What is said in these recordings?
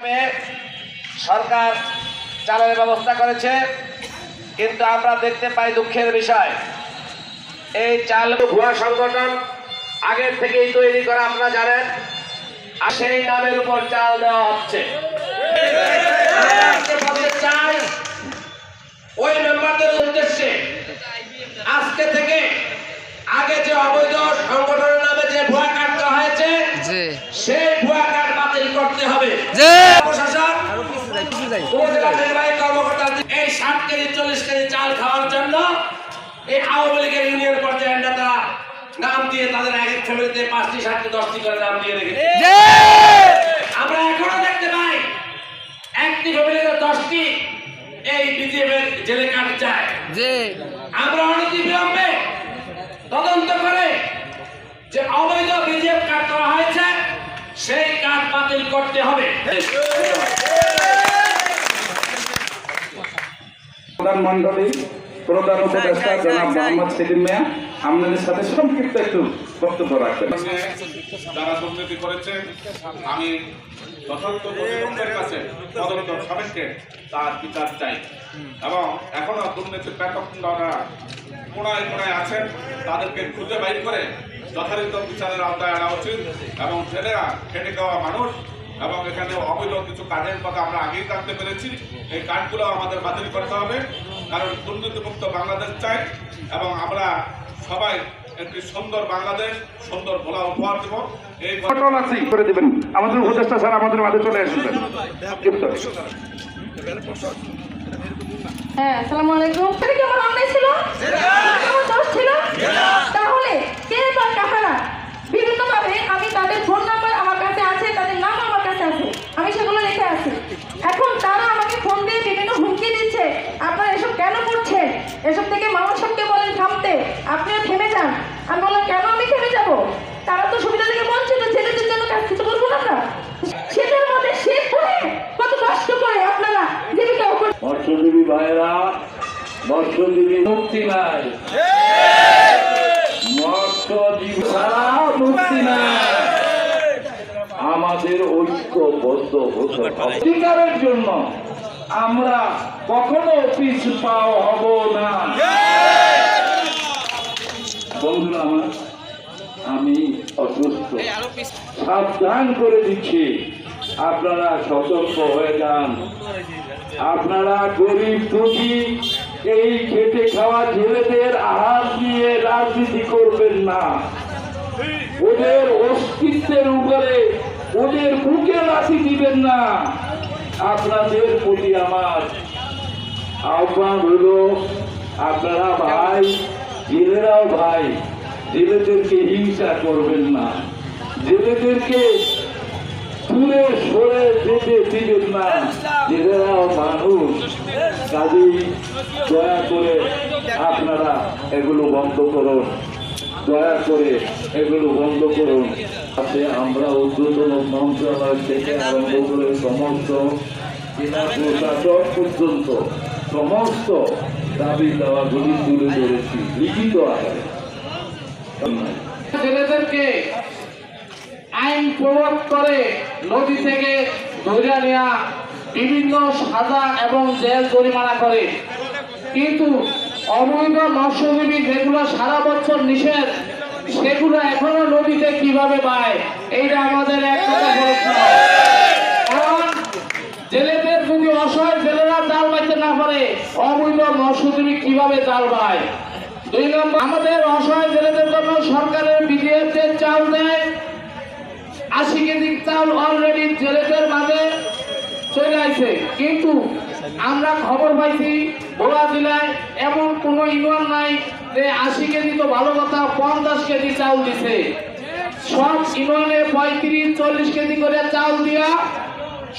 হিসাবে সরকার চালের ব্যবস্থা করেছে কিন্তু আমরা দেখতে পাই দুঃখের বিষয়। এই চাল ভুয়া সংগঠন আগের থেকেই তৈরি করা আপনারা জানেন আর সেই নামের উপর চাল দেওয়া হচ্ছে। ওই মেম্বারদের উদ্দেশ্যে আজকে থেকে আগে যে অবৈধ সংগঠনের নামে যে ভুয়া কার্ড হয়েছে সেই ভুয়া কার্ড বাতিল করতে হবে। উপজেলা নির্বাহী কর্মকর্তা এই ষাট কেজি চল্লিশ কেজি চাল খাওয়ার জন্য এই আওয়ামী লীগের ইউনিয়ন পর্যায়ের নেতা নাম দিয়ে তাদের এক এক ফ্যামিলিতে পাঁচটি সাতটি দশটি করে নাম দিয়ে রেখেছে। আমরা এখনও দেখতে পাই একটি ফ্যামিলিতে দশটি এই বিজেপি জেলে কাট চায়। আমরা অনতি বিলম্বে তদন্ত করে যে অবৈধ বিজেপি কার্ড করা হয়েছে সেই কার্ড বাতিল করতে হবে। প্রধান মন্ডলী প্রধান উপদেষ্টা জনাব মোহাম্মদ সেলিম মিয়া আপনাদের সাথে সংক্ষিপ্ত একটু বক্তব্য রাখবেন। যারা দুর্নীতি করেছে আমি যথার্থ কর্তৃপক্ষের কাছে তদন্ত সাপেক্ষে তার বিচার চাই। এবং এখনও দুর্নীতির প্যাটকরা কোনায় কোনায় আছেন তাদেরকে খুঁজে বাইর করে যথাযথ বিচারের আওতায় আনা উচিত এবং ছেলেরা খেটে খাওয়া মানুষ এবং এখানে অবৈধ কিছু কার্ডের কথা আমরা আগেই জানতে পেরেছি। এই কার্ডগুলো আমাদের বাতিল করতে হবে কারণ দুর্নীতিমুক্ত বাংলাদেশ চাই এবং আমরা সবাই একটি সুন্দর বাংলাদেশ সুন্দর ভোলা উপহার দেব। এই ঘটনা আছে করে দিবেন। আমাদের উপদেষ্টা স্যার আমাদের মাঝে চলে আসবেন। হ্যাঁ আসসালামু আলাইকুম। কি আমার অন্যায় ছিল? আমার দোষ ছিল? তাহলে কে বা কাহারা? বিভিন্নভাবে আমি তাদের ফোন নাম্বার আমার কাছে আছে তাদের নাম আমার কাছে আছে আমি সেগুলো রেখে আছি এখন তারা আমাকে ফোন দিয়ে বিভিন্ন হুমকি দিচ্ছে আপনারা এসব কেন করছেন এসব থেকে মানুষ সবকে বলেন থামতে আপনিও থেমে যান আমি বললাম কেন আমি থেমে যাব তারা তো সুবিধা থেকে বঞ্চিত ছেলেদের জন্য কাজ কিছু করব না আমরা শীতের মধ্যে শীত পড়ে কত কষ্ট করে আপনারা জীবিকা উপার্জন মৎস্যজীবী ভাইরা মৎস্যজীবী মুক্তি নাই মৎস্যজীবী ছাড়া মুক্তি নাই আমাদের ঐক্যবদ্ধ হতে অধিকারের জন্য আমরা কখনো পিছ পাও হব না। বন্ধুরা আমার, আমি অসুস্থ। সাবধান করে দিচ্ছি। আপনারা সতর্ক হয়ে যান। আপনারা গরিব দুঃখী, এই খেটে খাওয়া ছেলেদের আহার নিয়ে রাজনীতি করবেন না। ওদের অস্তিত্বের উপরে, ওদের বুকে রাশি দিবেন না। আপনাদের প্রতি আমার আহ্বান হলো আপনারা ভাই, জেলেরাও ভাই, জেলেদেরকে হিংসা করবেন না। জেলেদেরকে দূরে সরে যেতে দিবেন না। জেলেরাও মানুষ। কাজেই দয়া করে আপনারা এগুলো বন্ধ করুন। দয়া করে এগুলো বন্ধ করুন। তাতে আমরা ঊর্ধ্বতন মন্ত্রণালয় থেকে আরম্ভ করে সমস্ত জেলা প্রশাসক পর্যন্ত সমস্ত দাবি দাওয়াগুলি তুলে ধরেছি। লিখিত আকারে। ছেলেদেরকে আইন প্রয়োগ করে নদী থেকে ধরে নেওয়া বিভিন্ন সাজা এবং জেল জরিমানা করে। কিন্তু অবৈধ মৎস্যজীবী যেগুলো সারা বছর নিষেধ, সেগুলো এখনও নদীতে কীভাবে পায়? এইটা আমাদের জেলেদের যদি অসহায় জেলেরা জাল বাইতে না পারে, অবৈধ মৎস্যজীবী কীভাবে জাল পায়? দুই নম্বর, আমাদের অসহায় জেলেদের জন্য সরকারের যে চাল দেয়। আশি কেজি চাল অলরেডি জেলেদের মাঝে চলে আসে কিন্তু আমরা খবর পাইছি ভোলা জেলায় এমন কোনো ইউনিয়ন নাই যে আশি কেজি তো ভালো কথা, পঞ্চাশ কেজি চাল দিছে। সব ইউনিয়নে পঁয়ত্রিশ, চল্লিশ কেজি করে চাল দিয়া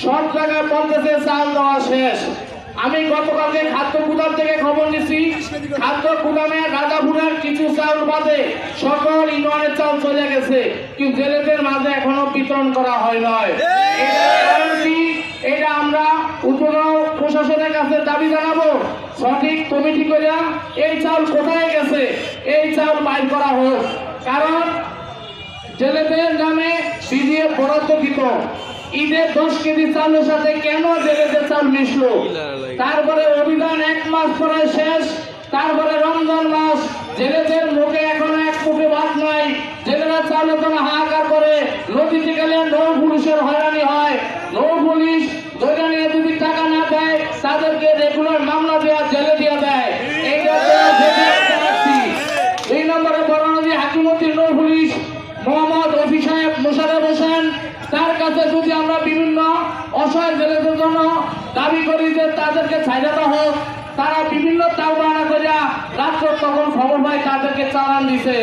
সব জায়গায় বলতেছে চাল দেওয়া শেষ। আমি গতকালকে খাদ্য গুদাম থেকে খবর নিছি। খাদ্য গুদামে গাঁদাপুরার কিছু চাল বাদে সকল ইউনিয়নের চাল চলে গেছে। কিন্তু জেলেদের মাঝে এখনও বিতরণ করা হয় নয়? এটা আমরা উপগ্রহ প্রশাসনের কাছে দাবি জানাব। সঠিক কমিটি করে এই চাল কোথায় গেছে? এই চাল বাইর করা হোক। কারণ জেলেদের নামে বিডিএফ বরাদ্দকৃত ঈদের দশ কেজি চালের সাথে কেন জেলেদের চাল মিশলো? তারপরে অভিযান এক মাস পরে শেষ, তারপরে রমজান মাস। জেলেদের মুখে এখন এক মুখে ভাত নাই জেলেরা চাল এখন হাহাকার করে, নদীতে গেলে নৌ পুলিশের হয়রানি হয়। নৌ পুলিশ ধরে নিয়ে যদি টাকা না দেয় তাদেরকে রেগুলার মামলা দেওয়া জেলে দিয়ে দেয় এইটা দেখছি দুই নম্বরে বড় নদী হাকিমতি নৌ পুলিশ মোহাম্মদ রফি সাহেব মোশারফ হোসেন তার কাছে যদি আমরা বিভিন্ন অসহায় জেলেদের জন্য দাবি করি যে ছাইড়া হোক তারা বিভিন্ন তাও করিয়া রাত্র তখন খবর পায় তাদেরকে চালান দিছে।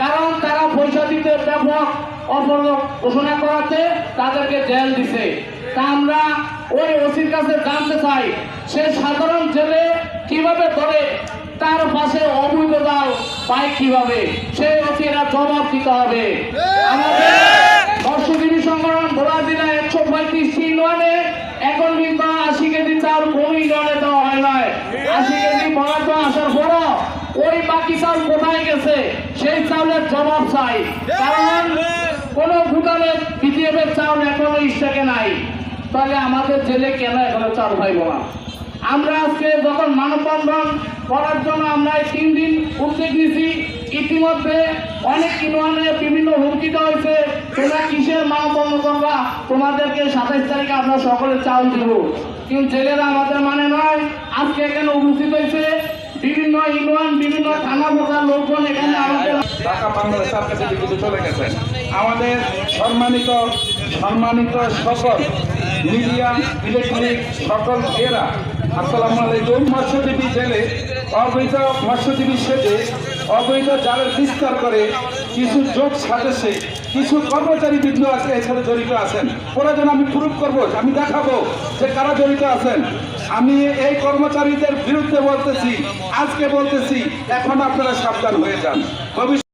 কারণ তারা পয়সা দিতে ব্যাপক অপরাধ ঘোষণা করাতে তাদেরকে জেল দিছে। তা আমরা ওই ওসির কাছে জানতে চাই সে সাধারণ জেলে কীভাবে ধরে তার পাশে অবৈধ জাল পায় কীভাবে? সেই অচিরা জবাব দিতে হবে। আমাদের মৎস্যজীবী সংগঠন ভোলা জেলা একশো ইউনিয়নে এখন কিন্তু আশি কেজি চাল দেওয়া হয় নাই। আশি কেজি বরাদ্দ আসার ওই বাকি চাল কোথায় গেছে? সেই চাউলের জবাব চাই। কারণ কোন ভুটানের বিজিএফ এর চাউল এখনও ইস্টাকে নাই। তাহলে আমাদের জেলে কেন এখনও চাল পাইব না? আমরা আজকে যখন মানববন্ধন করার জন্য আমরা এই তিন দিন উদ্যোগ নিয়েছি। ইতিমধ্যে অনেক ইউনিয়নে বিভিন্ন হুমকি দেওয়া হয়েছে। তোমরা কিসের মানববন্ধন করবা? তোমাদেরকে সাতাইশ তারিখে আমরা সকলে চাল দেব। কিন্তু জেলেরা আমাদের মানে নয়। আজকে এখানে উপস্থিত হয়েছে বিভিন্ন ইউনিয়ন, বিভিন্ন থানা মোকার লোকজন এখানে আমাদের আমাদের সম্মানিত সম্মানিত সকল মিডিয়া, ইলেকট্রনিক সকল এরা, আসসালামু আলাইকুম। মৎস্যজীবী জেলে অবৈধ মৎস্যজীবী সেজে অবৈধ জালের বিস্তার করে কিছু যোগ সাজেছে কিছু কর্মচারী বিন্দু আজকে এখানে জড়িত আছেন। ওরা যেন আমি প্রুফ করব, আমি দেখাবো যে কারা জড়িত আছেন। আমি এই কর্মচারীদের বিরুদ্ধে বলতেছি, আজকে বলতেছি, এখন আপনারা সাবধান হয়ে যান। ভবিষ্যৎ